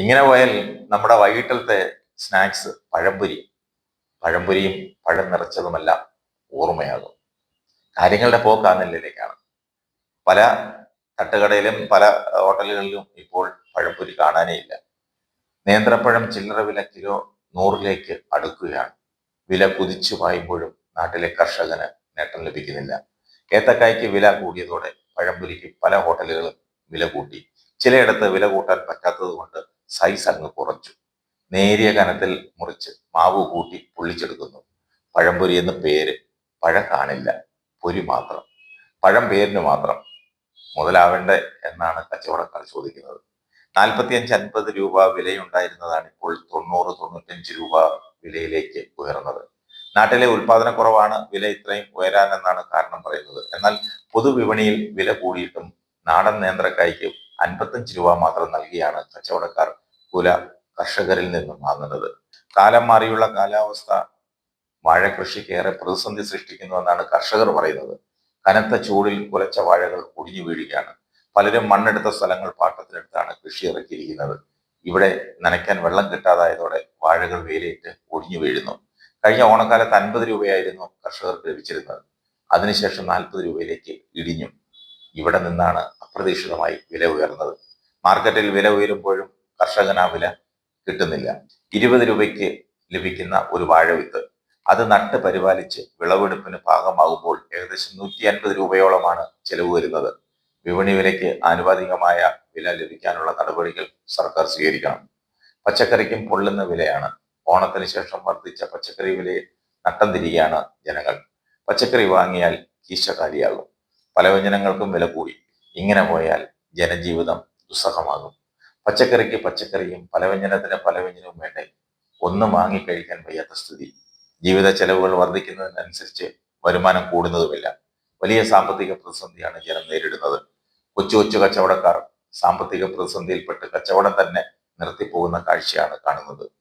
ഇങ്ങനെ പോയാൽ നമ്മുടെ വൈകിട്ടത്തെ സ്നാക്സ് പഴംപൊരി. പഴംപൊരിയും പഴം നിറച്ചതുമെല്ലാം ഓർമ്മയാകും. കാര്യങ്ങളുടെ പോക്ക് ആ നിലയിലേക്കാണ് പല തട്ടുകടയിലും പല ഹോട്ടലുകളിലും ഇപ്പോൾ പഴംപൊരി കാണാനേ ഇല്ല. നേന്ത്രപ്പഴം ചില്ലറ വില കിലോ നൂറിലേക്ക് അടുക്കുകയാണ്. വില കുതിച്ചു പായുമ്പോഴും നാട്ടിലെ കർഷകന് നേട്ടം ലഭിക്കുന്നില്ല. ഏത്തക്കായ്ക്ക് വില കൂടിയതോടെ പഴംപൊരിക്ക് പല ഹോട്ടലുകളും വില കൂട്ടി. ചിലയിടത്ത് വില കൂട്ടാൻ പറ്റാത്തത് കൊണ്ട് സൈസ് അങ്ങ് കുറച്ചു. നേരിയ കനത്തിൽ മുറിച്ച് മാവ് കൂട്ടി പൊള്ളിച്ചെടുക്കുന്നു. പഴംപൊരി എന്ന് പേര്. പഴം കാണില്ല. പൊരി മാത്രം. പഴം പേരിന് മാത്രം. മുതലാവേണ്ട എന്നാണ് കച്ചവടക്കാർ ചോദിക്കുന്നത്. നാൽപ്പത്തിയഞ്ച് അൻപത് രൂപ വിലയുണ്ടായിരുന്നതാണ് ഇപ്പോൾ തൊണ്ണൂറ് തൊണ്ണൂറ്റഞ്ച് രൂപ വിലയിലേക്ക് ഉയർന്നത്. നാട്ടിലെ ഉൽപാദനക്കുറവാണ് വില ഇത്രയും ഉയരാനെന്നാണ് കാരണം പറയുന്നത്. എന്നാൽ പൊതുവിപണിയിൽ വില കൂടിയിട്ടും നാടൻ നേന്ത്രക്കായ്ക്ക് അൻപത്തഞ്ച് രൂപ മാത്രം നൽകിയാണ് കച്ചവടക്കാർ കുല കർഷകരിൽ നിന്നും വാങ്ങുന്നത്. കാലം മാറിയുള്ള കാലാവസ്ഥ വാഴ കൃഷിക്ക് ഏറെ പ്രതിസന്ധി സൃഷ്ടിക്കുന്നുവെന്നാണ് കർഷകർ പറയുന്നത്. കനത്ത ചൂടിൽ കുലച്ച വാഴകൾ ഒടിഞ്ഞു വീഴുകയാണ്. പലരും മണ്ണെടുത്ത സ്ഥലങ്ങൾ പാട്ടത്തിനെടുത്താണ് കൃഷി ഇറക്കിയിരിക്കുന്നത്. ഇവിടെ നനയ്ക്കാൻ വെള്ളം കിട്ടാതായതോടെ വാഴകൾ വേലയിട്ട് ഒടിഞ്ഞു വീഴുന്നു. കഴിഞ്ഞ ഓണക്കാലത്ത് അൻപത് രൂപയായിരുന്നു കർഷകർക്ക് ലഭിച്ചിരുന്നത്. അതിനുശേഷം നാൽപ്പത് രൂപയിലേക്ക് ഇടിഞ്ഞു. ഇവിടെ നിന്നാണ് അപ്രതീക്ഷിതമായി വില ഉയർന്നത്. മാർക്കറ്റിൽ വില ഉയരുമ്പോഴും കർഷകന് ആ വില കിട്ടുന്നില്ല. ഇരുപത് രൂപയ്ക്ക് ലഭിക്കുന്ന ഒരു വാഴവിത്ത് അത് നട്ട് പരിപാലിച്ച് വിളവെടുപ്പിന് ഭാഗമാകുമ്പോൾ ഏകദേശം നൂറ്റി അൻപത് രൂപയോളമാണ് ചെലവ് വരുന്നത്. വിപണി വിലയ്ക്ക് ആനുപാതികമായ വില ലഭിക്കാനുള്ള നടപടികൾ സർക്കാർ സ്വീകരിക്കണം. പച്ചക്കറിക്കും പൊള്ളുന്ന വിലയാണ്. ഓണത്തിന് ശേഷം വർദ്ധിച്ച പച്ചക്കറി വിലയിൽ നട്ടം തിരികെയാണ് ജനങ്ങൾ. പച്ചക്കറി വാങ്ങിയാൽ കീശ കാലിയാകും പലവ്യഞ്ജനങ്ങൾക്കും വില കൂടി. ഇങ്ങനെ പോയാൽ ജനജീവിതം ദുസ്സഹമാകും. പച്ചക്കറിക്ക് പച്ചക്കറിയും പലവ്യഞ്ജനത്തിന് പലവ്യഞ്ജനവും വേണ്ടേ? ഒന്നും വാങ്ങിക്കഴിക്കാൻ വയ്യാത്ത സ്ഥിതി. ജീവിത ചെലവുകൾ വർദ്ധിക്കുന്നതിനനുസരിച്ച് വരുമാനം കൂടുന്നതുമില്ല. വലിയ സാമ്പത്തിക പ്രതിസന്ധിയാണ് ജനം നേരിടുന്നത്. കൊച്ചു കൊച്ചു കച്ചവടക്കാർ സാമ്പത്തിക പ്രതിസന്ധിയിൽപ്പെട്ട് കച്ചവടം തന്നെ നിർത്തിപ്പോകുന്ന കാഴ്ചയാണ് കാണുന്നത്.